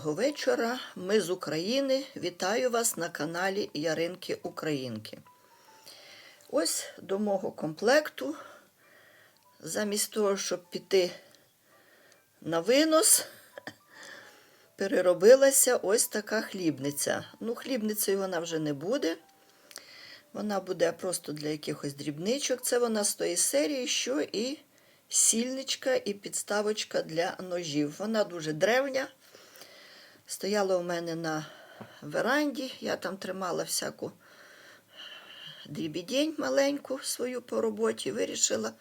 Доброго вечора. Ми з України. Вітаю вас на каналі Яринки Українки. Ось до мого комплекту. Замість того, щоб піти на винос, переробилася ось така хлібниця. Ну, хлібницею вона вже не буде. Вона буде просто для якихось дрібничок. Це вона з тої серії, що і сільничка, і підставочка для ножів. Вона дуже древня. Стояла у мене на веранді. Я там тримала всяку дрібідень маленьку свою по роботі. Вирішила,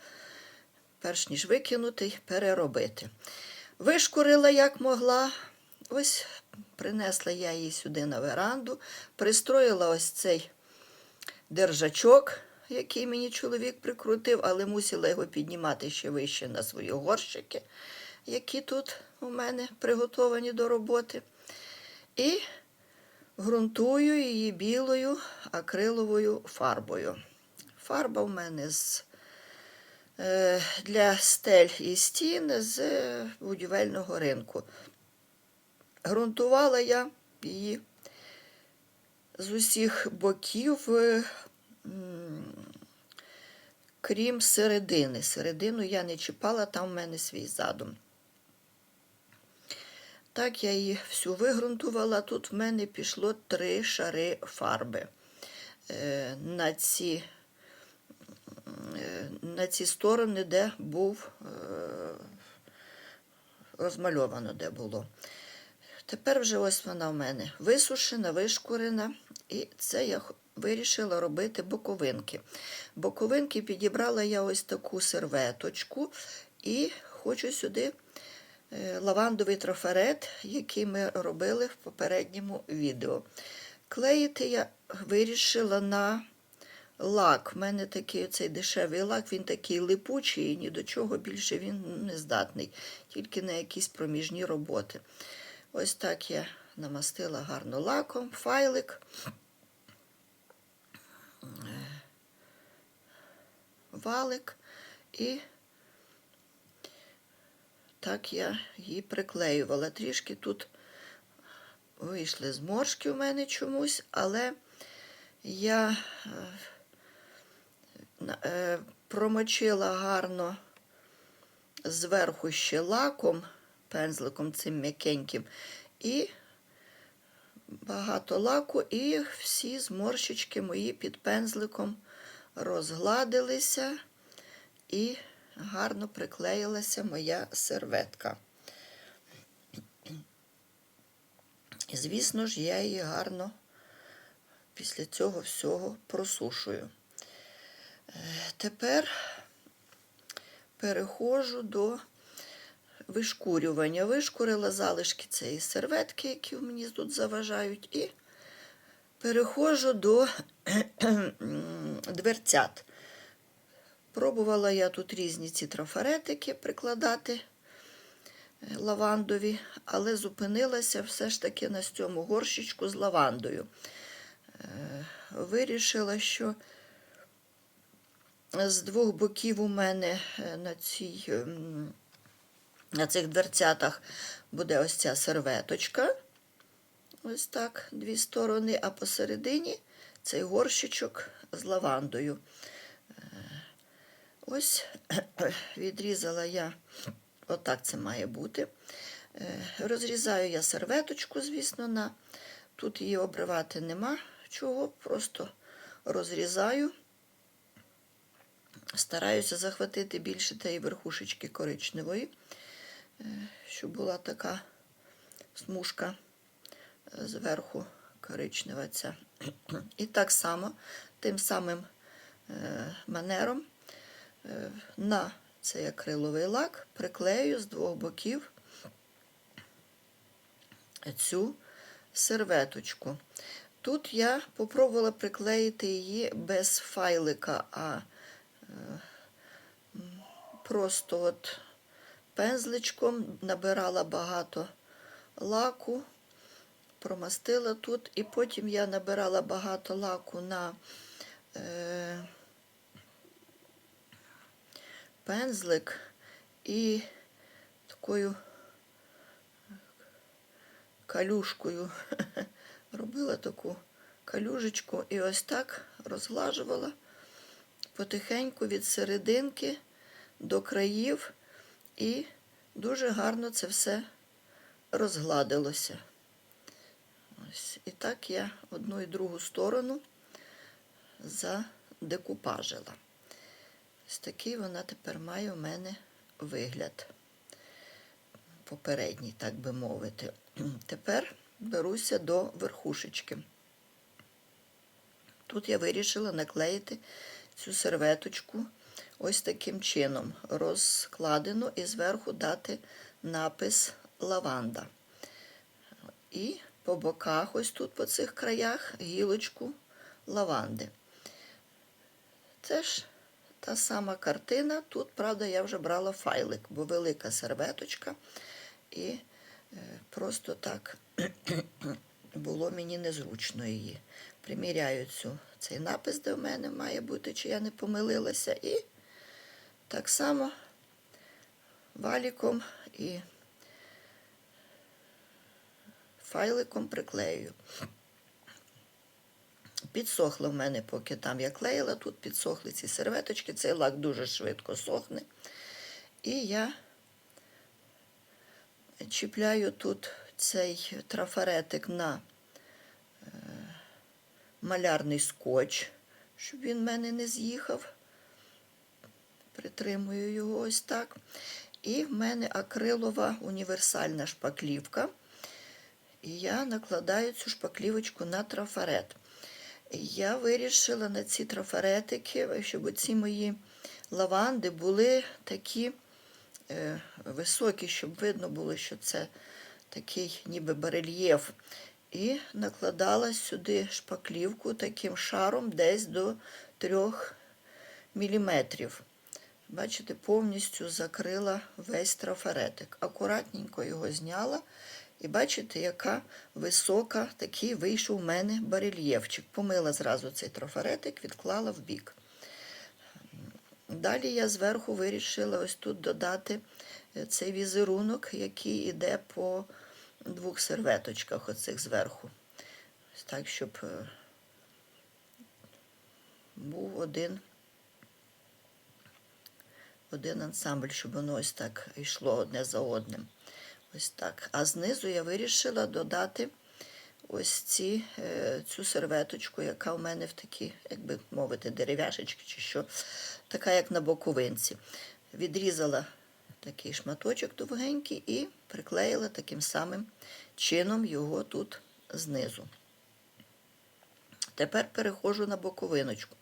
перш ніж викинути, переробити. Вишкурила як могла. Ось принесла я її сюди на веранду, пристроїла ось цей держачок, який мені чоловік прикрутив, але мусила його піднімати ще вище на свої горщики, які тут у мене приготовані до роботи. І ґрунтую її білою акриловою фарбою. Фарба в мене з, е, для стель і стін з будівельного ринку. Грунтувала я її з усіх боків, е, крім середини. Середину я не чіпала, там в мене свій задум. Так, я її всю вигрунтувала. Тут в мене пішло три шари фарби. Е, на ці, на ці сторони, де був е, розмальовано, де було. Тепер вже ось вона в мене висушена, вишкурена, і це я вирішила робити боковинки. Боковинки підібрала я ось таку серветочку і хочу сюди лавандовий трафарет, який ми робили в попередньому відео. Клеїти я вирішила на лак. У мене такий цей дешевий лак, він такий липучий, і ні до чого більше він не здатний, тільки на якісь проміжні роботи. Ось так я намастила гарно лаком, файлик. Валик і так я її приклеювала. Трішки тут вийшли зморшки у мене чомусь, але я е, е, промочила гарно зверху ще лаком, пензликом цим м'якеньким, і багато лаку, і всі зморщички мої під пензликом розгладилися, і гарно приклеїлася моя серветка. І, звісно ж, я її гарно після цього всього просушую. Е, Тепер переходжу до вишкурювання. Вишкурила залишки цієї серветки, які мені тут заважають, і переходжу до дверцят. Пробувала я тут різні ці трафаретики прикладати е, лавандові, але зупинилася все ж таки на цьому горщичку з лавандою. Е, Вирішила, що з двох боків у мене е, на, цій, ем, на цих дверцятах буде ось ця серветочка. Ось так, дві сторони, а посередині цей горщичок з лавандою. Ось відрізала я, отак це має бути. Е, Розрізаю я серветочку, звісно, на тут її обривати нема чого, просто розрізаю. Стараюся захватити більше тієї верхушечки коричневої, е, щоб була така смужка е, зверху коричнева ця. І так само, тим самим манером на цей акриловий лак приклею з двох боків цю серветочку. Тут я попробувала приклеїти її без файлика, а е, просто от пензличком набирала багато лаку, промастила тут, і потім я набирала багато лаку на е, пензлик і такою калюшкою робила таку калюжечку і ось так розглажувала потихеньку від серединки до країв, і дуже гарно це все розгладилося. Ось. І так я одну і другу сторону задекупажила. Ось такий вона тепер має у мене вигляд. Попередній, так би мовити. Тепер беруся до верхушечки. Тут я вирішила наклеїти цю серветочку ось таким чином, розкладену і зверху дати напис лаванда. І по боках, ось тут, по цих краях, гілочку лаванди. Це ж та сама картина. Тут, правда, я вже брала файлик, бо велика серветочка. І е, просто так було мені незручно її. Приміряю цю, цей напис, де в мене має бути, чи я не помилилася. І так само валіком і файликом приклею. Підсохло в мене, поки там я клеїла, тут підсохли ці серветочки, цей лак дуже швидко сохне. І я чіпляю тут цей трафаретик на е, малярний скотч, щоб він в мене не з'їхав. Притримую його ось так. І в мене акрилова універсальна шпаклівка. І я накладаю цю шпаклівочку на трафарет. Я вирішила на ці трафаретики, щоб ці мої лаванди були такі е, високі, щоб видно було, що це такий ніби барельєф. І накладала сюди шпаклівку таким шаром десь до 3 міліметрів. Бачите, повністю закрила весь трафаретик. Акуратненько його зняла. І бачите, яка висока, такий вийшов у мене барельєфчик. Помила зразу цей трафаретик, відклала в бік. Далі я зверху вирішила ось тут додати е, цей візерунок, який йде по двох серветочках, оцих зверху. Ось так, щоб е, був один, один ансамбль, щоб воно ось так йшло одне за одним. Ось так. А знизу я вирішила додати ось ці, е, цю серветочку, яка в мене в такій, як би мовити, дерев'яшечки чи що, така, як на боковинці. Відрізала такий шматочок довгенький і приклеїла таким самим чином його тут знизу. Тепер переходжу на боковиночку.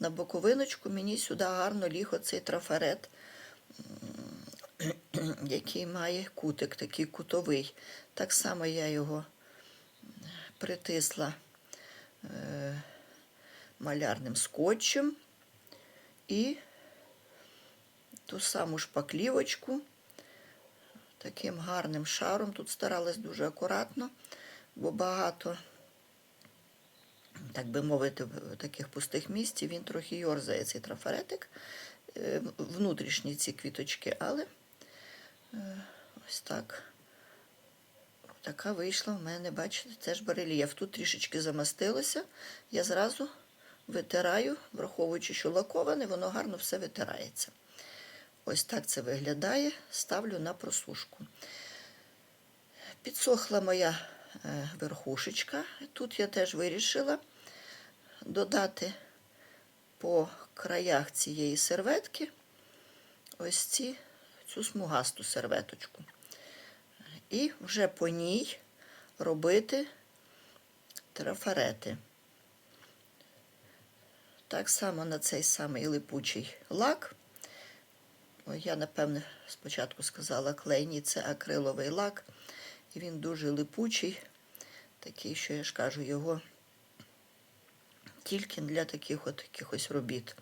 На боковиночку мені сюди гарно ліг оцей трафарет який має кутик, такий кутовий. Так само я його притисла е, малярним скотчем і ту саму шпаклівочку таким гарним шаром. Тут старалась дуже акуратно, бо багато, так би мовити, таких пустих місць, він трохи йорзає цей трафаретик, е, внутрішні ці квіточки, але Ось так. Така вийшла в мене, бачите, теж барельєф. Тут трішечки замастилося. Я зразу витираю, враховуючи, що лаковане, воно гарно все витирається. Ось так це виглядає. Ставлю на просушку. Підсохла моя е, верхушечка. Тут я теж вирішила додати по краях цієї серветки ось ці цю смугасту серветочку. І вже по ній робити трафарети. Так само на цей самий липучий лак. Я, напевне, спочатку сказала клейні, це акриловий лак. І він дуже липучий, такий, що я ж кажу, його тільки для таких от якихось робіт.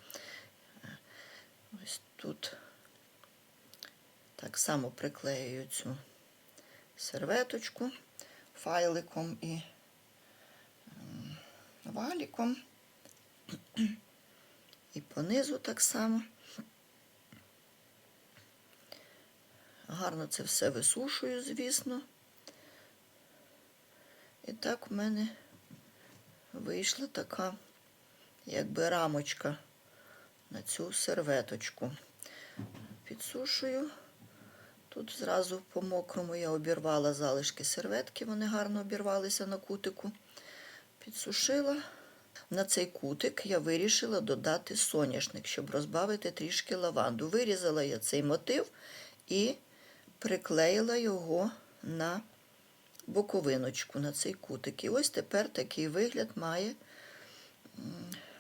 Ось тут так само приклею цю серветочку файликом і валіком. І понизу так само. Гарно це все висушую, звісно. І так у мене вийшла така, якби рамочка на цю серветочку. Підсушую. Тут зразу по мокрому я обірвала залишки серветки, вони гарно обірвалися на кутику. Підсушила. На цей кутик я вирішила додати соняшник, щоб розбавити трішки лаванду. Вирізала я цей мотив і приклеїла його на боковиночку, на цей кутик. І ось тепер такий вигляд має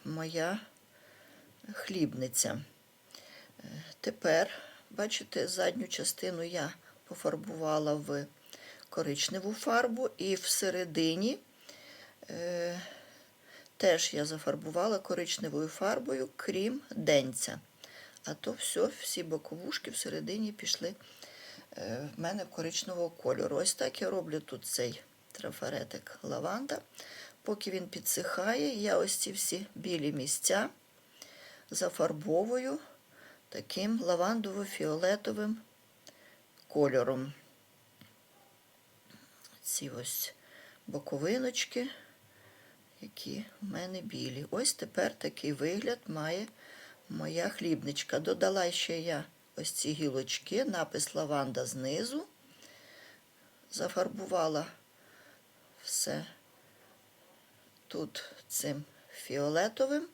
моя хлібниця. Е, Тепер, бачите, задню частину я пофарбувала в коричневу фарбу, і всередині е, теж я зафарбувала коричневою фарбою, крім денця. А то все, всі боковушки всередині пішли е, в мене коричневого кольору. Ось так я роблю тут цей трафаретик лаванда. Поки він підсихає, я ось ці всі білі місця зафарбовую таким лавандово-фіолетовим кольором. Ці ось боковиночки, які в мене білі. Ось тепер такий вигляд має моя хлібничка. Додала ще я ось ці гілочки, напис лаванда знизу. Зафарбувала все тут цим фіолетовим,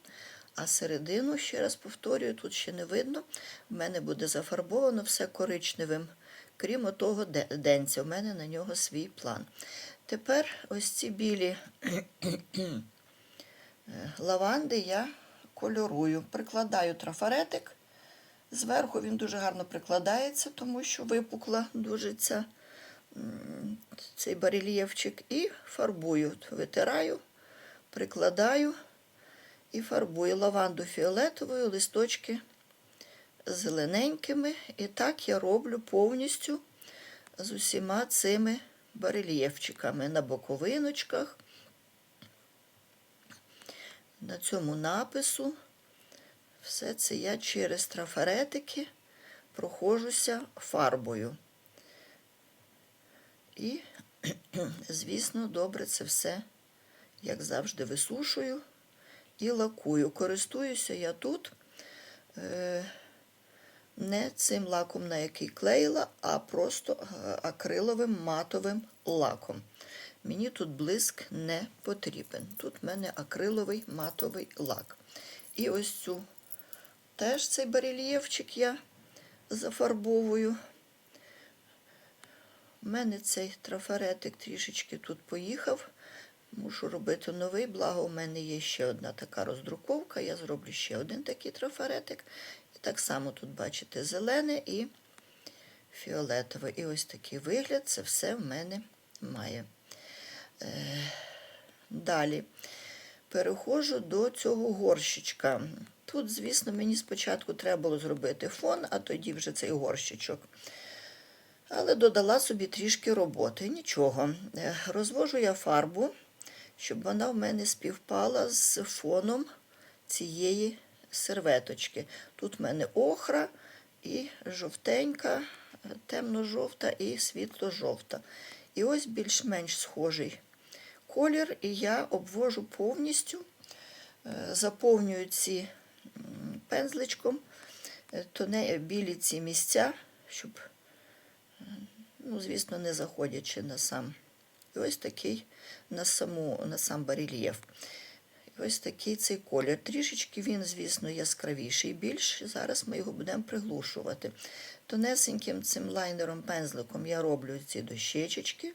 а середину, ще раз повторюю, тут ще не видно. В мене буде зафарбовано все коричневим, крім отого де- денця. У мене на нього свій план. Тепер ось ці білі лаванди я кольорую. Прикладаю трафаретик. Зверху він дуже гарно прикладається, тому що випукла дуже ця, цей барельєфчик. І фарбую. Витираю, прикладаю і фарбую лаванду фіолетовою, листочки зелененькими. І так я роблю повністю з усіма цими барельєфчиками на боковиночках, на цьому напису. Все це я через трафаретики проходжуся фарбою. І, звісно, добре це все, як завжди, висушую і лакую. Користуюся я тут е, не цим лаком, на який клеїла, а просто е, акриловим матовим лаком. Мені тут блиск не потрібен. Тут в мене акриловий матовий лак. І ось цю теж цей барельєфчик я зафарбовую. У мене цей трафаретик трішечки тут поїхав. Мушу робити новий, благо у мене є ще одна така роздруковка. Я зроблю ще один такий трафаретик. І так само тут, бачите, зелене і фіолетове. І ось такий вигляд це все в мене має. Е, Далі переходжу до цього горщичка. Тут, звісно, мені спочатку треба було зробити фон, а тоді вже цей горщичок. Але додала собі трішки роботи. Нічого. Е, Розвожу я фарбу, щоб вона в мене співпала з фоном цієї серветочки. Тут в мене охра і жовтенька, темно-жовта і світло-жовта. І ось більш-менш схожий колір, і я обвожу повністю, е, заповнюю ці пензличком е, тоне, білі ці місця, щоб, е, ну, звісно, не заходячи на сам. І ось такий на, саму, на сам барельєф. І ось такий цей колір. Трішечки він, звісно, яскравіший більш. Зараз ми його будемо приглушувати. Тонесеньким цим лайнером пензликом я роблю ці дощечечки,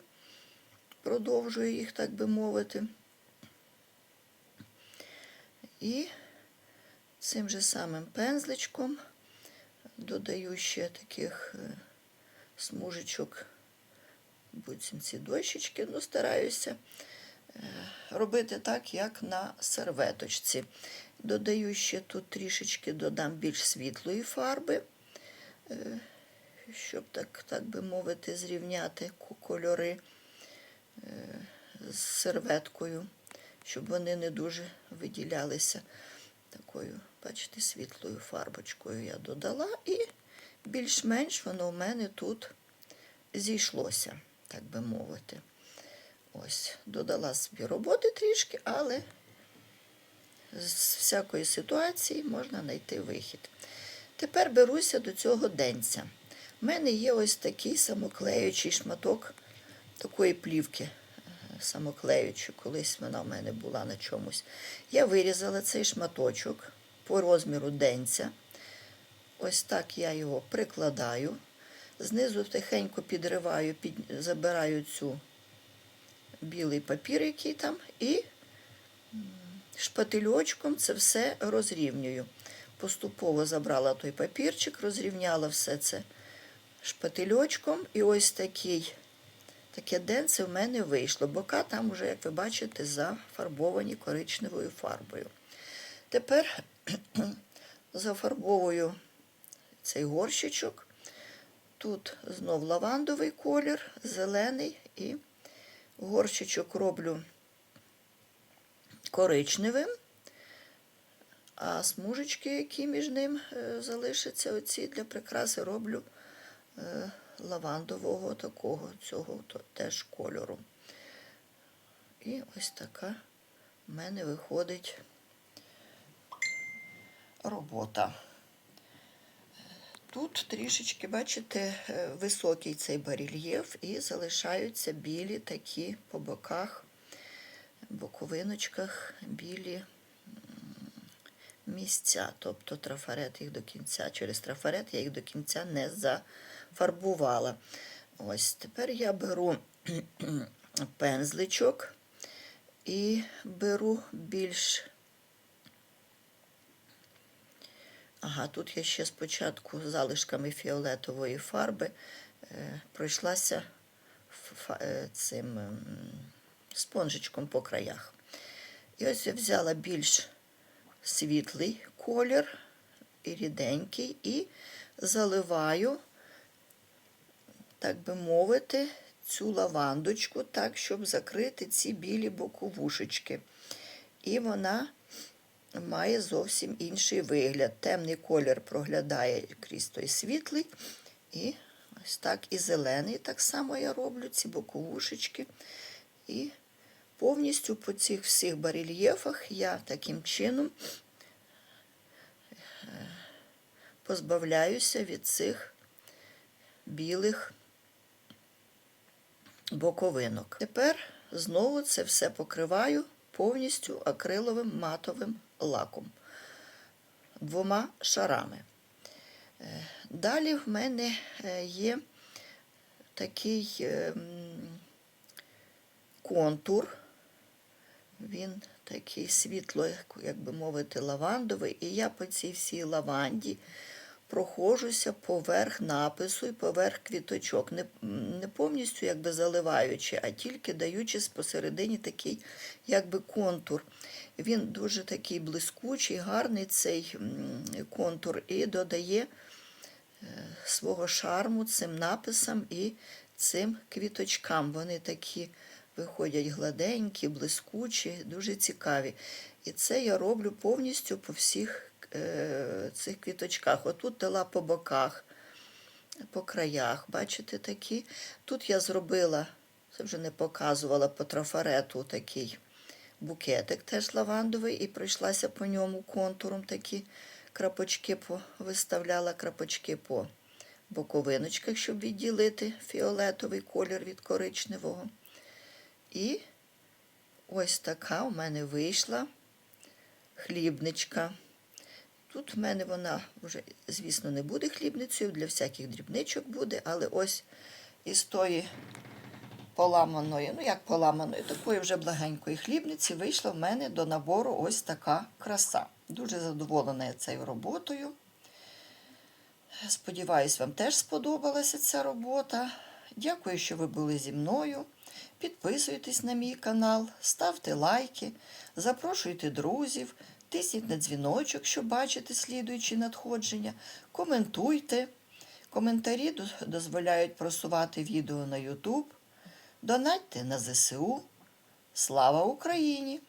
продовжую їх, так би мовити. І цим же самим пензличком додаю ще таких е, смужечок, буцім ці дощечки, ну, стараюся е, робити так, як на серветочці. Додаю ще тут трішечки додам більш світлої фарби, е, щоб, так, так би мовити, зрівняти кольори е, з серветкою, щоб вони не дуже виділялися такою, бачите, світлою фарбочкою я додала, і більш-менш воно у мене тут зійшлося, так би мовити. Ось, додала собі роботи трішки, але з всякої ситуації можна знайти вихід. Тепер беруся до цього денця. У мене є ось такий самоклеючий шматок такої плівки е, самоклеючу. Колись вона в мене була на чомусь. Я вирізала цей шматочок по розміру денця. Ось так я його прикладаю. Знизу тихенько підриваю, під... забираю цю білий папір, який там, і шпательочком це все розрівнюю. Поступово забрала той папірчик, розрівняла все це шпательочком. І ось такий, таке денце в мене вийшло. Бока там вже, як ви бачите, зафарбовані коричневою фарбою. Тепер зафарбовую цей горщичок. Тут знов лавандовий колір, зелений і горщичок роблю коричневим, а смужечки, які між ним е, залишаться, оці для прикраси, роблю е, лавандового такого, цього теж кольору. І ось така в мене виходить робота. Тут трішечки, бачите, е, високий цей барельєф і залишаються білі такі по боках, боковиночках, білі місця. Тобто трафарет їх до кінця. Через трафарет я їх до кінця не зафарбувала. Ось тепер я беру пензличок і беру більш Ага, тут я ще спочатку залишками фіолетової фарби е, пройшлася е, цим спонжичком по краях. І ось я взяла більш світлий колір і ріденький, і заливаю, так би мовити, цю лавандочку так, щоб закрити ці білі боковушечки. І вона має зовсім інший вигляд. Темний колір проглядає крізь той світлий. І ось так і зелений. Так само я роблю ці боковушечки. І повністю по цих всіх барельєфах я таким чином е, позбавляюся від цих білих боковинок. Тепер знову це все покриваю повністю акриловим матовим лаком двома шарами. Е, Далі в мене е, є такий е, контур. Він такий світло, як- як би мовити, лавандовий. І я по цій всій лаванді проходжуся поверх напису і поверх квіточок, не, не повністю якби заливаючи, а тільки даючи посередині такий якби контур. Він дуже такий блискучий, гарний цей контур і додає е, свого шарму цим написам і цим квіточкам. Вони такі виходять гладенькі, блискучі, дуже цікаві. І це я роблю повністю по всіх цих квіточках. Отут дала по боках, по краях, бачите такі. Тут я зробила, це вже не показувала по трафарету такий букетик теж лавандовий, і пройшлася по ньому контуром такі крапочки по, виставляла крапочки по боковиночках, щоб відділити фіолетовий колір від коричневого. І ось така у мене вийшла хлібничка. Тут в мене вона вже, звісно, не буде хлібницею, для всяких дрібничок буде, але ось із тої поламаної, ну як поламаної, такої вже благенької хлібниці вийшла в мене до набору ось така краса. Дуже задоволена я цією роботою. Сподіваюсь, вам теж сподобалася ця робота. Дякую, що ви були зі мною. Підписуйтесь на мій канал, ставте лайки, запрошуйте друзів, тисніть на дзвіночок, щоб бачити слідуючі надходження, коментуйте. Коментарі дозволяють просувати відео на YouTube. Донатьте на ЗСУ. Слава Україні!